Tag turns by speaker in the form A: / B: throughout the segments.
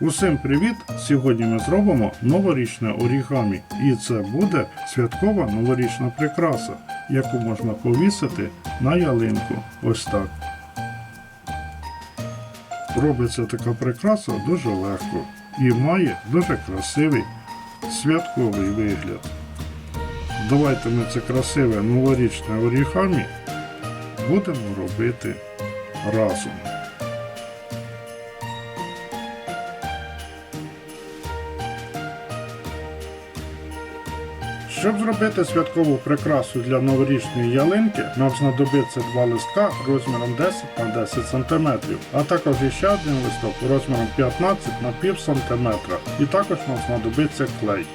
A: Усім привіт! Сьогодні ми зробимо новорічне орігамі. І це буде святкова новорічна прикраса, яку можна повісити на ялинку. Ось так. Робиться така прикраса дуже легко і має дуже красивий святковий вигляд. Давайте ми це красиве новорічне орігамі будемо робити разом. Щоб зробити святкову прикрасу для новорічної ялинки, нам знадобиться два листка розміром 10 на 10 см, а також ще один листок розміром 15 на пів см. І також нам знадобиться клей.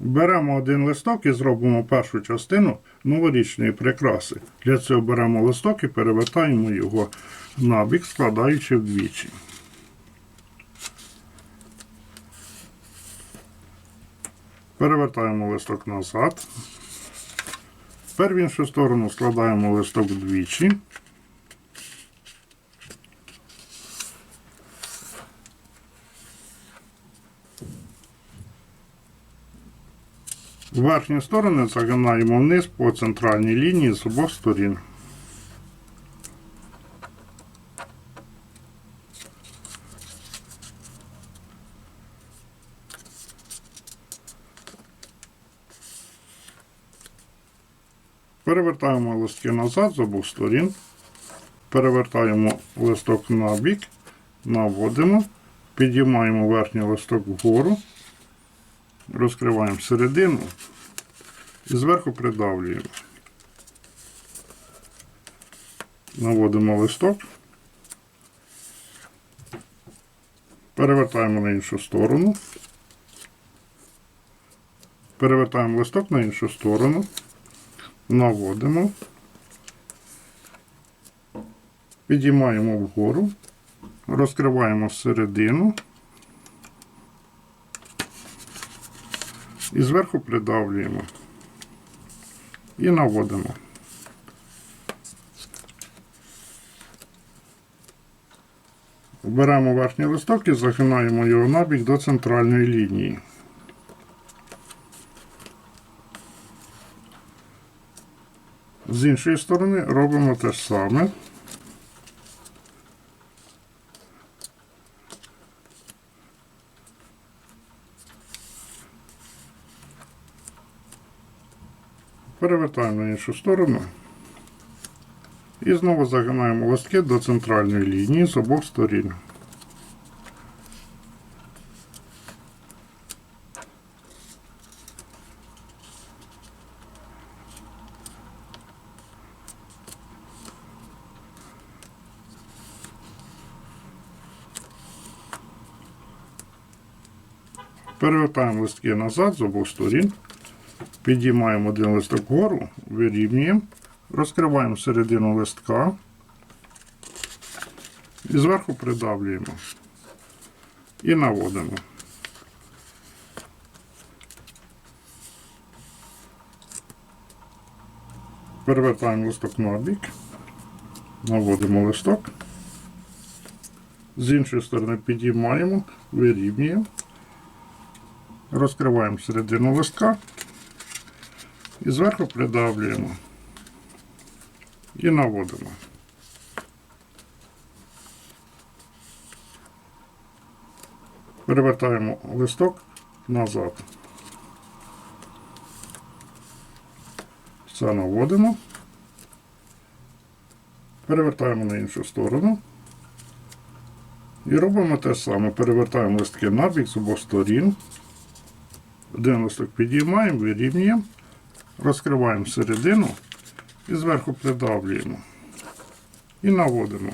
A: Беремо один листок і зробимо першу частину новорічної прикраси. Для цього беремо листок і перевертаємо його набік, складаючи вдвічі. Перевертаємо листок назад. Тепер в іншу сторону складаємо листок вдвічі. Верхні сторони загинаємо вниз по центральній лінії з обох сторін. Перевертаємо листки назад з обох сторін. Перевертаємо листок на бік, наводимо, підіймаємо верхній листок вгору, розкриваємо середину і зверху придавлюємо. Наводимо листок, перевертаємо на іншу сторону, перевертаємо листок на іншу сторону, наводимо, підіймаємо вгору, розкриваємо середину. і зверху придавлюємо і наводимо. Беремо верхній листок і загинаємо його набік до центральної лінії. З іншої сторони робимо те ж саме. Перевертаємо на іншу сторону. І знову загинаємо листки до центральної лінії з обох сторін. Перевертаємо листки назад з обох сторін. Підіймаємо один листок вгору, вирівнюємо, розкриваємо середину листка і зверху придавлюємо і наводимо. Перевертаємо листок на бік, наводимо листок. З іншої сторони підіймаємо, вирівнюємо, розкриваємо середину листка і зверху придавлюємо і наводимо. Перевертаємо листок назад. Це наводимо. Перевертаємо на іншу сторону. І робимо те саме. Перевертаємо листки на бік з обох сторін. Один листок підіймаємо, вирівнюємо розкриваємо середину і зверху придавлюємо і наводимо.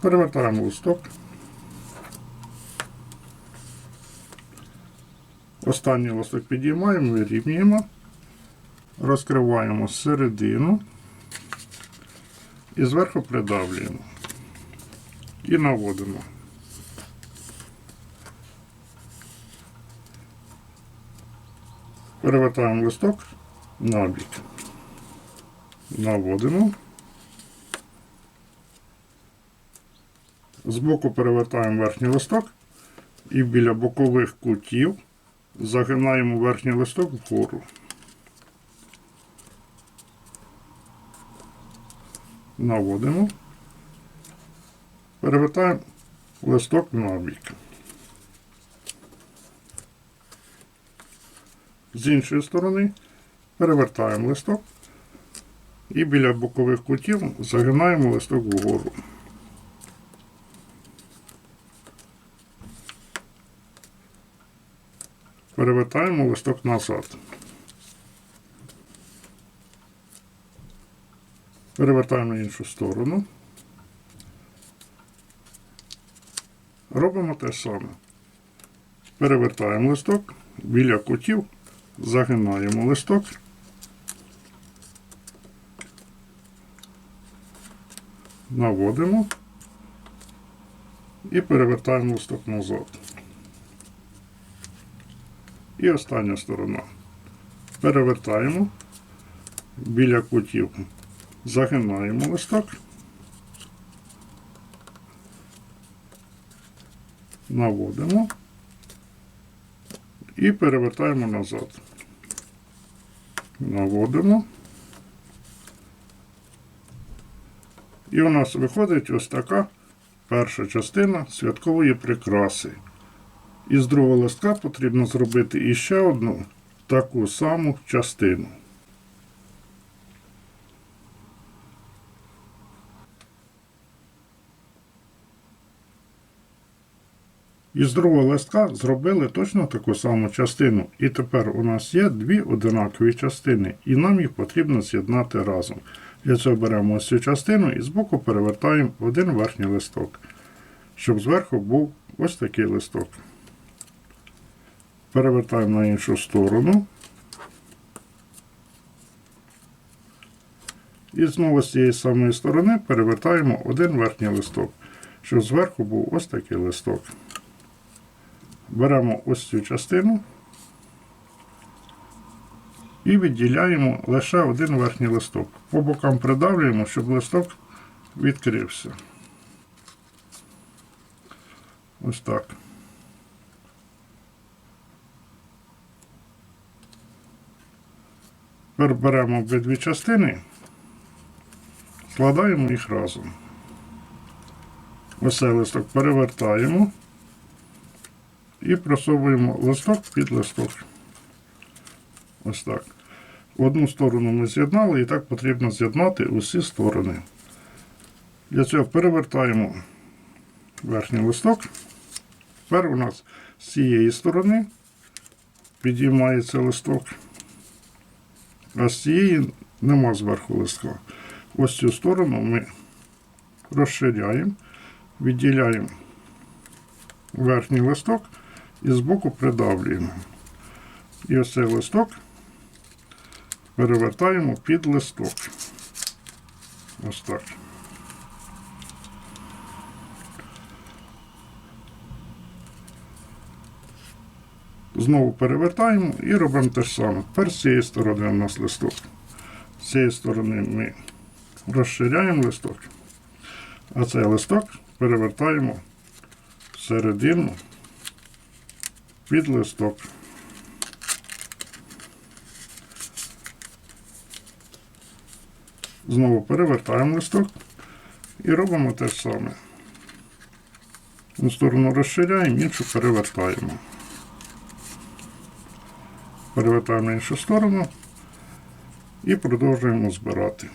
A: Перевертаємо листок. Останній листок підіймаємо, вирівнюємо, розкриваємо середину і зверху придавлюємо і наводимо. Перевертаємо листок на бік. Наводимо. Збоку перевертаємо верхній листок і біля бокових кутів загинаємо верхній листок вгору. Наводимо. Перевертаємо листок на бік. З іншої сторони перевертаємо листок і біля бокових кутів загинаємо листок вгору. Перевертаємо листок назад. Перевертаємо іншу сторону. Робимо те саме. Перевертаємо листок, біля кутів загинаємо листок. Наводимо і перевертаємо листок назад. І остання сторона. Перевертаємо біля кутів, загинаємо листок. Наводимо і перевертаємо назад. Наводимо. І у нас виходить ось така перша частина святкової прикраси. Із другого листка потрібно зробити іще одну таку саму частину. Із другого листка зробили точно таку саму частину. І тепер у нас є дві одинакові частини, і нам їх потрібно з'єднати разом. Для цього беремо ось цю частину і збоку перевертаємо один верхній листок, щоб зверху був ось такий листок. Перевертаємо на іншу сторону. І знову з цієї самої сторони перевертаємо один верхній листок, щоб зверху був ось такий листок. Беремо ось цю частину і відділяємо лише один верхній листок. По бокам придавлюємо, щоб листок відкрився. Ось так. Тепер беремо обидві частини, складаємо їх разом. Ось цей листок перевертаємо і просовуємо листок під листок. Ось так. Одну сторону ми з'єднали, і так потрібно з'єднати усі сторони. Для цього перевертаємо верхній листок. Тепер у нас з цієї сторони підіймається листок, а з цієї нема зверху листка. Ось цю сторону ми розширяємо, відділяємо верхній листок і збоку придавлюємо. І ось цей листок перевертаємо під листок. Ось так. Знову перевертаємо і робимо те ж саме. Тепер з цієї сторони у нас листок. З цієї сторони ми розширяємо листок, а цей листок перевертаємо всередину під листок. Знову перевертаємо листок і робимо те ж саме. Одну сторону розширяємо, іншу перевертаємо. Перевертаємо іншу сторону і продовжуємо збирати.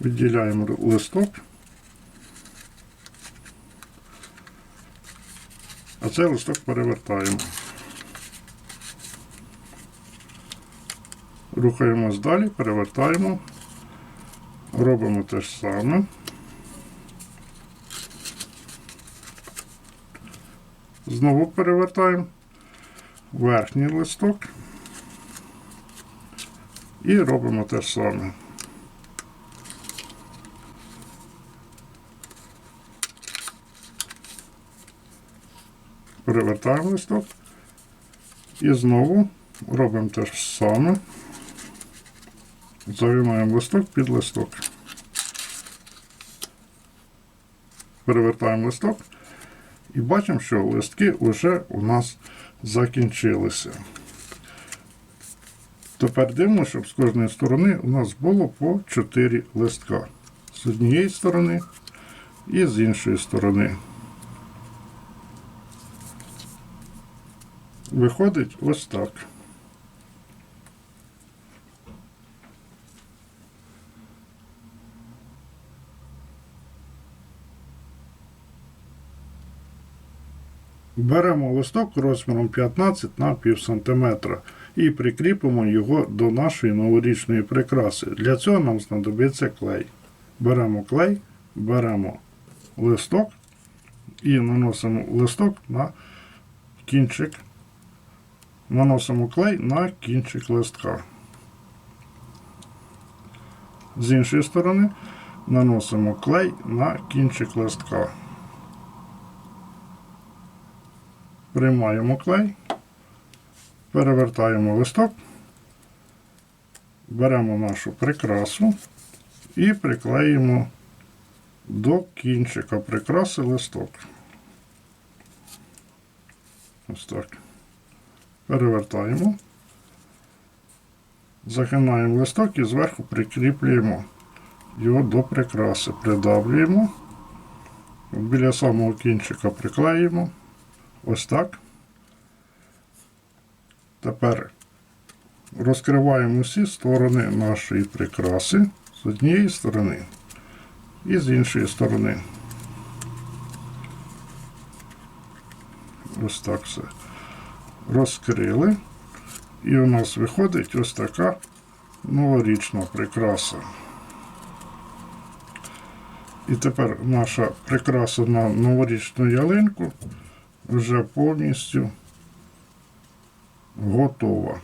A: Відділяємо листок. А цей листок перевертаємо. Рухаємось далі, перевертаємо, робимо те ж саме. Знову перевертаємо верхній листок і робимо те ж саме. Перевертаємо листок і знову Робимо те ж саме. Загинаємо листок під листок. Перевертаємо листок і бачимо, що листки вже у нас закінчилися. Тепер дивно, щоб з кожної сторони у нас було по 4 листка. З однієї сторони і з іншої сторони. Виходить ось так. Беремо листок розміром 15 на пів сантиметра і прикріпимо його до нашої новорічної прикраси. Для цього нам знадобиться клей. Беремо клей, беремо листок і наносимо листок на кінчик. Наносимо клей на кінчик листка. З іншої сторони наносимо клей на кінчик листка. Приймаємо клей, перевертаємо листок, беремо нашу прикрасу і приклеїмо до кінчика прикраси листок. Ось так. Перевертаємо, загинаємо листок і зверху прикріплюємо його до прикраси. Придавлюємо, біля самого кінчика приклеїмо. Ось так. Тепер розкриваємо всі сторони нашої прикраси з однієї сторони і з іншої сторони. Ось так все. Розкрили. І у нас виходить ось така новорічна прикраса. І тепер наша прикраса на новорічну ялинку вже повністю готова.